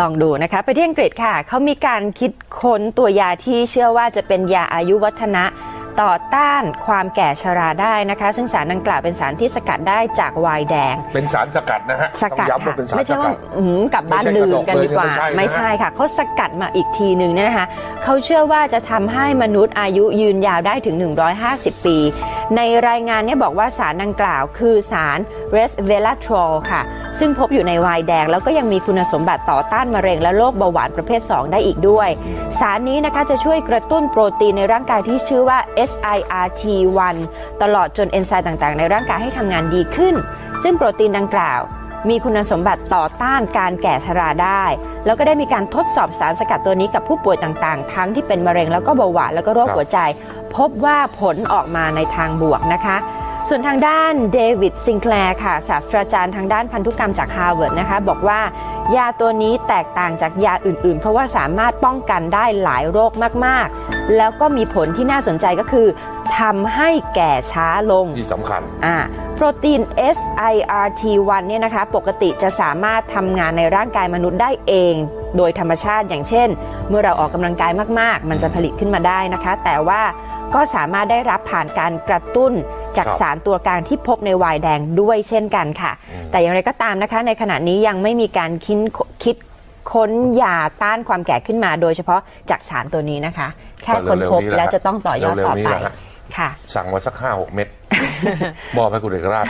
ลองดูนะคะ ไปที่อังกฤษค่ะ เขามีการคิดค้นตัวยาที่เชื่อว่าจะเป็นยาอายุวัฒนะต่อต้านความแก่ชราได้นะคะ ซึ่งสารดังกล่าวเป็นสารที่สกัดได้จากไวน์แดง เป็นสารสกัดนะฮะสกัดต้องย้ำว่าค่ะเป็นสารไม่สใช่ว่ากัดอื้อหือกลับบ้านไม่ใช่ดื่กระดมกกันดีกว่าเลยนะไม่ไม่ใช่ใช่นะค่ะเขาสกัดมาอีกทีหนึ่งเนี่ยนะคะเขาเชื่อว่าจะทำให้มนุษย์อายุยืนยาวได้ถึง 150 ปี ในรายงานเนี่ยบอกว่าสารดังกล่าวคือสาร resveratrol ค่ะ ซึ่งพบอยู่ในไวน์แดง แล้วก็ยังมีคุณสมบัติต่อต้านมะเร็งและโรคเบาหวานประเภท 2 ได้อีกด้วย สารนี้นะคะจะช่วยกระตุ้นโปรตีนในร่างกายที่ชื่อว่า SIRT1 ตลอดจนเอนไซม์ต่างๆ ในร่างกายให้ทำงานดีขึ้น ซึ่งโปรตีนดังกล่าวมีคุณสมบัติต่อต้านการแก่ชราได้ แล้วก็ได้มีการทดสอบสารสกัดตัวนี้กับผู้ป่วยต่างๆ ทั้งที่เป็นมะเร็งแล้วก็เบาหวานแล้วก็โรคหัวใจ พบว่าผลออกมาในทางบวกนะคะ ส่วนทางด้านเดวิดซิงแคลร์ค่ะศาสตราจารย์ทางด้านพันธุกรรมจากฮาร์วาร์ดนะคะ บอกว่ายาตัวนี้แตกต่างจากยาอื่น ๆ เพราะว่าสามารถป้องกันได้หลายโรคมาก ๆ แล้วก็มีผลที่น่าสนใจก็คือทำให้แก่ช้าลงที่สำคัญอ่าโปรตีน SIRT1 เนี่ยนะคะ ปกติจะสามารถทำงานในร่างกายมนุษย์ได้เอง โดยธรรมชาติอย่างเช่น เมื่อเราออกกำลังกายมาก ๆ มันจะผลิตขึ้นมาได้นะคะ แต่ว่าก็สามารถได้รับผ่านการกระตุ้น จากครับสารตัวกลางที่พบในไวน์แดงด้วยเช่นกันค่ะ แต่อย่างไรก็ตามนะคะ ในขณะนี้ยังไม่มีการคิดคิดค้นยาต้านความแก่ขึ้นมา โดยเฉพาะจากสารตัวนี้นะคะ แค่ค้นพบก็เร็วๆนี้แหละแล้วจะต้องต่อยอดต่อเร็วๆนี้ไปแหละฮะค่ะ สั่งมาสักห้าหกเม็ดมอบให้คุณเอกราช